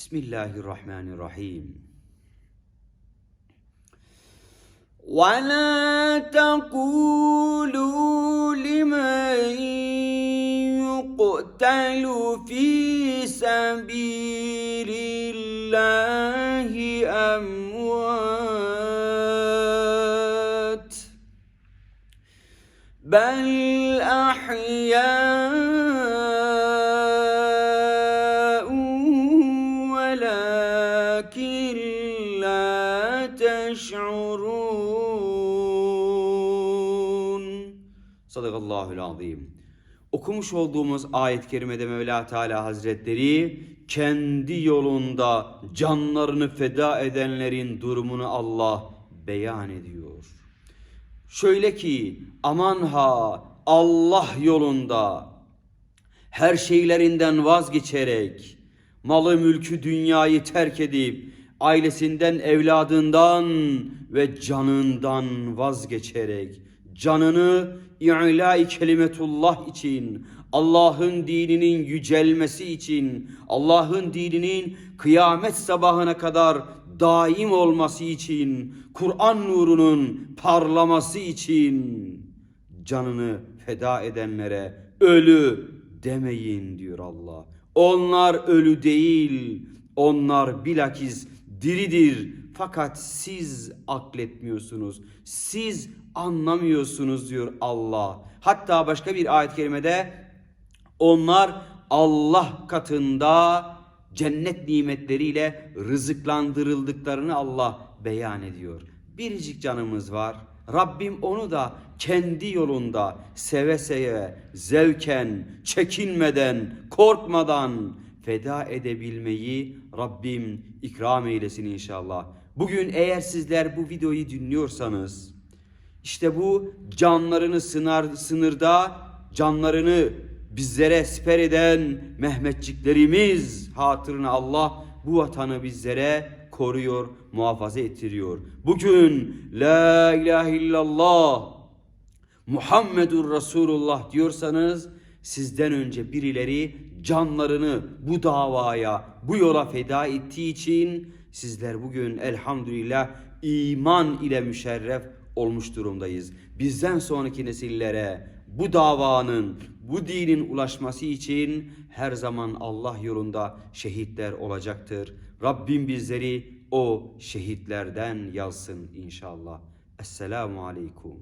Bismillahirrahmanirrahim. ولا تقولوا لمن يقتل في سبيل الله أموات بل أحياء ولكن لا تشعرون Sadakallahul azim. Okumuş olduğumuz ayet-i kerimede Mevla Teala Hazretleri kendi yolunda canlarını feda edenlerin durumunu Allah beyan ediyor. Şöyle ki aman ha Allah yolunda her şeylerinden vazgeçerek malı mülkü dünyayı terk edip ailesinden evladından ve canından vazgeçerek canını i'la-i kelimetullah için Allah'ın dininin yücelmesi için Allah'ın dininin kıyamet sabahına kadar daim olması için Kur'an nurunun parlaması için canını feda edenlere ölü demeyin diyor Allah. Onlar ölü değil, onlar bilakis diridir. Fakat siz akletmiyorsunuz. Siz anlamıyorsunuz diyor Allah. Hatta başka bir ayet-i kerimede onlar Allah katında cennet nimetleriyle rızıklandırıldıklarını Allah beyan ediyor. Biricik canımız var. Rabbim onu da kendi yolunda seve seve, zevken, çekinmeden, korkmadan feda edebilmeyi Rabbim ikram eylesin inşallah. Bugün eğer sizler bu videoyu dinliyorsanız işte bu canlarını sınar, sınırda canlarını bizlere siper eden Mehmetçiklerimiz hatırına Allah bu vatanı bizlere koruyor, muhafaza ettiriyor. Bugün La ilahe illallah Muhammedur Resulullah diyorsanız sizden önce birileri canlarını bu davaya, bu yola feda ettiği için sizler bugün elhamdülillah iman ile müşerref olmuş durumdayız. Bizden sonraki nesillere bu davanın, bu dinin ulaşması için her zaman Allah yolunda şehitler olacaktır. Rabbim bizleri o şehitlerden yazsın inşallah. Esselamu Aleyküm.